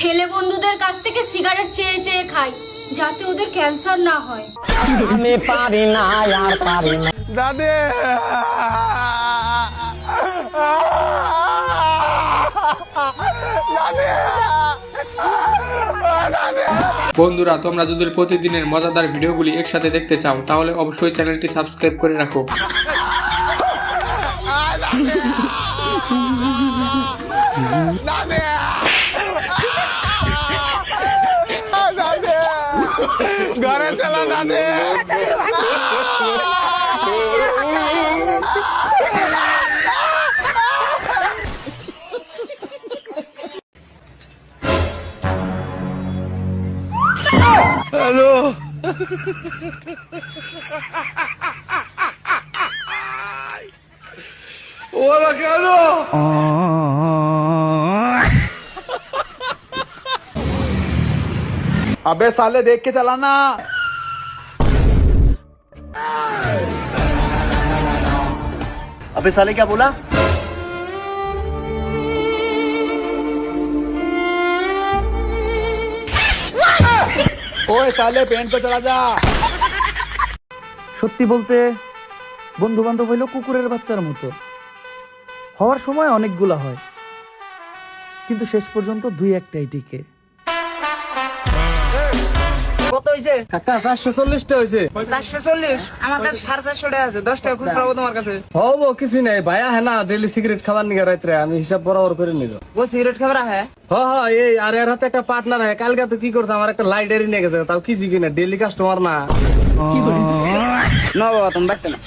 ছেলে বন্ধুদের কাছ থেকে সিগারেট চেয়ে চেয়ে খাই যাতে ওদের ক্যান্সার না হয়। আমি পারি না আর পারি না। দাদে! বন্ধুরা তোমরা যদি প্রতিদিনের মজাদার ভিডিওগুলি একসাথে দেখতে চাও তাহলে অবশ্যই চ্যানেলটি সাবস্ক্রাইব করে রাখো। 안 돼! Hello. Hola, Carlos. अबे साले देख के चलाना अबे साले क्या बोला ओए साले पेंट पे चढ़ा जा সত্যি বলতে বন্ধু বান্ধব হইলো কুকুরের বাচ্চার মতো হওয়ার সময় অনেকগুলা হয় কিন্তু শেষ পর্যন্ত দুই একটাই টিকে কত হয়েছে কাকা চারশো চল্লিশটা হয়েছে চারশো চল্লিশ? আমার কাছে সাড়ে চারশো টাকা আছে দশ টাকা খুচরা তোমার কাছে। হব কিছু নাই ভাইয়া হ্যাঁ না ডেলি সিগারেট খাবার নিগে রাত্রে আমি হিসাব বরাবর করে নিল। ও সিগারেট খাবার হ্যাঁ হ হ এই আর এর হাতে একটা পার্টনার হ্যাঁ কালকে তো কি করছে আমার একটা লাইটারি নিয়ে গেছে তাও কিছু কিনা ডেলি কাস্টমার না। না বাবা তুমি না।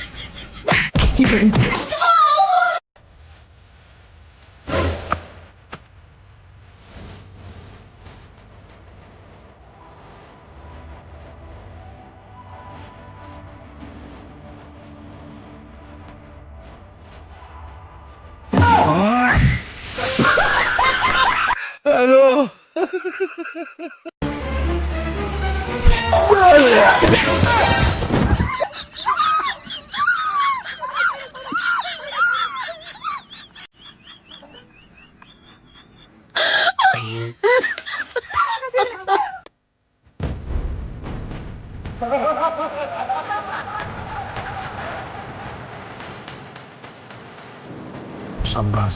शाबाश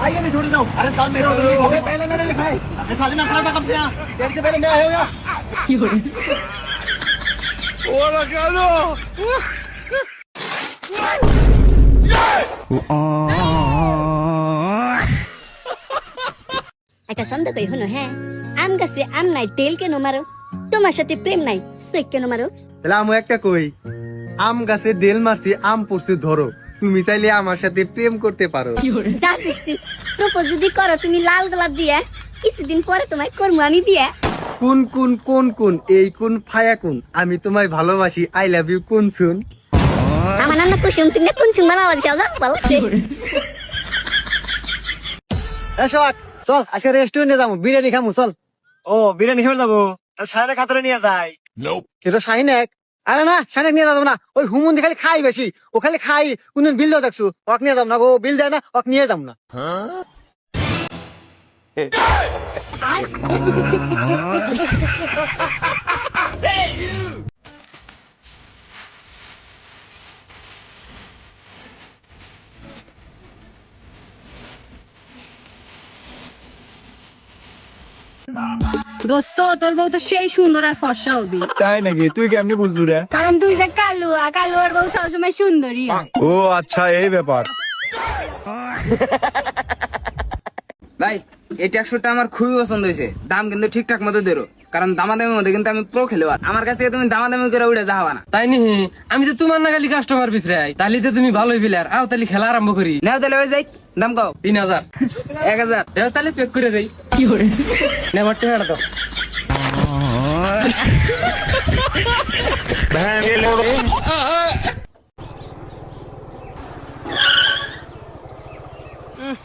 आइए नहीं छोड़ जाओ अरे साहब मेरे हो गए पहले मैंने लिखा है अरे साले मैं खड़ा था कब से यहाँ डेढ़ से पहले मैं आया हूँ यहाँ ওরা কেন একটা সন্দেহ কই হলো হ্যাঁ আম গাছে আম নাই তেল কেন মারো তোমার সাথে প্রেম নাই সুইক কেন মারো তাহলে আমি একটা কই আম গাছে ডেল মারছি আম পড়ছে ধরো তুমি চাইলে আমার সাথে প্রেম করতে পারো। যা দৃষ্টি প্রপোজ যদি করো তুমি লাল গোলাপ দিয়া কিছুদিন পরে তোমায় করব আমি বিয়া। কোন কোন কোন কোন এই কোন ফায়া কোন? আমি তোমায় ভালোবাসি আই লাভ ইউ কোন শুন আমার নাম কুসুম তুমি কোন চুমা বাবা দিশাও না ভালো চল আজকে রেস্টুরেন্টে যাব বিরিয়ানি খামু চল। ও বিরিয়ানি খেয়ে যাব? সাড়ে খাতরে নিয়ে যাই। কিন্তু শাহিনেক আরে না শাহিনেক নিয়ে যাব না। ওই হুমুন্দি খালি খাই বেশি। ও খালি খাই কোনদিন বিল দাও দেখছ। ওক নিয়ে যাব না গো, বিল দেয় না ওক নিয়ে যাব না। দোস্ত তোর বউ তো সেই সুন্দর আর ফর্সা হবি। তাই নাকি? তুই কেমনি বুঝলু রে? কারণ তুই যে কালু আর কালু আর বউ সবসময় সুন্দরী হয়। ও আচ্ছা এই ব্যাপার। ভাই এই ট্যাক্সটা আমার খুবই পছন্দ হয়েছে। দাম কিন্তু ঠিকঠাক মতো দেরো কারণ দামাদামির মধ্যে কিন্তু আমি প্রো খেলোয়াড়। আমার কাছ থেকে তুমি দামাদামি করে উড়ে যাওয়া না। তাই নি? আমি তো তোমার নাগালি কাস্টমার পিছরাই তাহলে তো তুমি ভালোই প্লেয়ার আও তাহলে খেলা আরম্ভ করি। নেও তাহলে ওই যাই দাম কও। তিন হাজার। এক হাজার। দেও তাহলে পেক করে দেই। কি করে নেবার টেহাটা তো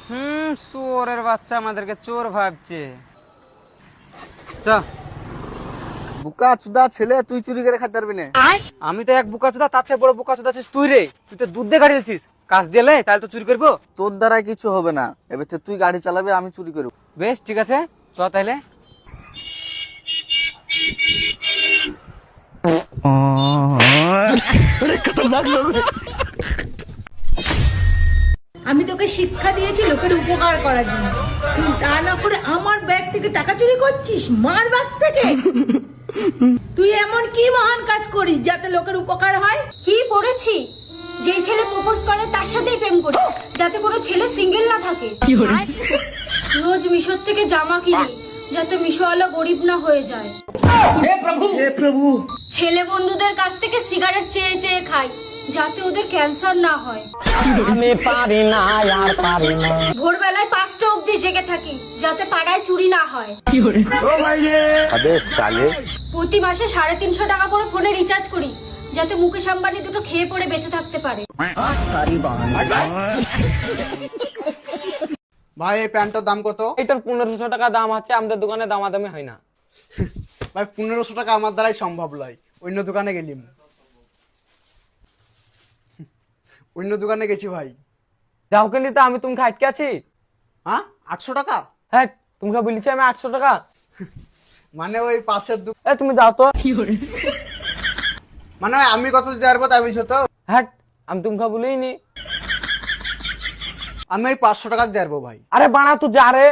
হুম চোরের বাচ্চা আমাদেরকে চোর ভাবছে। চ বুকা চুদা ছেলে তুই চুরি করে খাইতে পারবি না। আমি তো এক বুকা চোদা তার থেকে বড় বুকা চোদা আছিস তুই রে। তুই তো দুধ দিয়ে গাড়ি কাজ দিলে তাহলে তো চুরি করব? তোর দ্বারা কিছু হবে না। এবার তুই গাড়ি চালাবি আমি চুরি করব। বেশ ঠিক আছে। চ তাহলে। আমি তোকে শিক্ষা দিয়েছি লোকের উপকার করার জন্য। তুই তা না করে আমার ব্যাগ থেকে টাকা চুরি করছিস? মার ব্যাগ থেকে? তুই এমন কি মহান কাজ করিস যাতে লোকের উপকার হয়? কি পড়েছি যে ছেলে প্রপোজ করে তার সাথেই প্রেম করে যাতে কোনো ছেলে সিঙ্গেল না থাকে। রোজ মিশোর থেকে জামা কিনি যাতে মিশোওয়ালা গরিব না হয়ে যায়। ছেলে বন্ধুদের কাছ থেকে সিগারেট চেয়ে চেয়ে খাই যাতে ওদের ক্যান্সার না হয়। আমি পারি না আর পারি না। ভোরবেলায় পাঁচটা অবধি জেগে থাকি যাতে পাড়ায় চুরি না হয়। প্রতি মাসে সাড়ে তিনশো টাকা করে ফোনে রিচার্জ করি যাতে মুকেশ আম্বানি দুটো খেয়ে পড়ে বেঁচে থাকতে পারে। ভাই এই প্যান্টটার দাম কত? এটার পনেরোশো টাকা দাম আছে আমাদের দোকানে দামাদামি হয় না। ভাই পনেরোশো টাকা আমার দ্বারাই সম্ভব নয় অন্য দোকানে গেলিম। অন্য দোকানে গেছি ভাই। যাও কেন তো আমি তোমাকে আটকে আছি। হ্যাঁ? আটশো টাকা? হ্যাঁ তোমাকে বলেছি আমি আটশো টাকা। মানে ওই পাশের দু এ তুমি যাও তো। মানে আমি কত দিতে পারব তাই বুঝছ তো হ্যাঁ আমি তোমাকে বলিনি আমি ওই পাঁচশো টাকা পারব ভাই। আরে বানা তুই যা রে।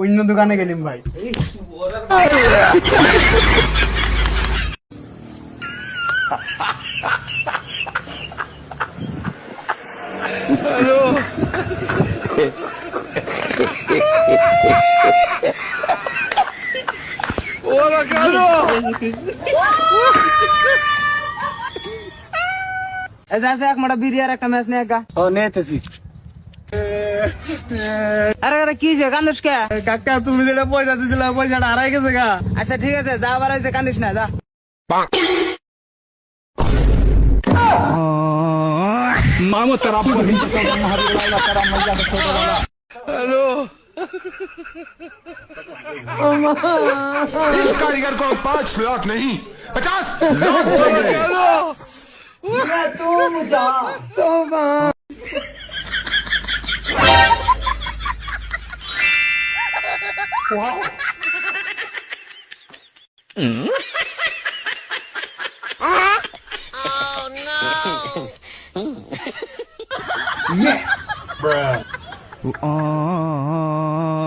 অন্য দোকানে গেলিম ভাই। Ora cano! ऐसे एक मोटा बिरियार একটা ম্যাচ নিয়ে গা ও নেতেছি আরে আরে কি যে কান্দুস কে কাকা তুমি যেটা পয়সা দিছিলে পয়সাটা হারাই গেছে গা আচ্ছা ঠিক আছে যা আবার হয়েছে কান্দিস না যা Hello! इस कारीगर को पाँच लाख नहीं पचास लाख 你看这么长？走吧。哇！嗯？啊？Oh no！yes, bro. 啊。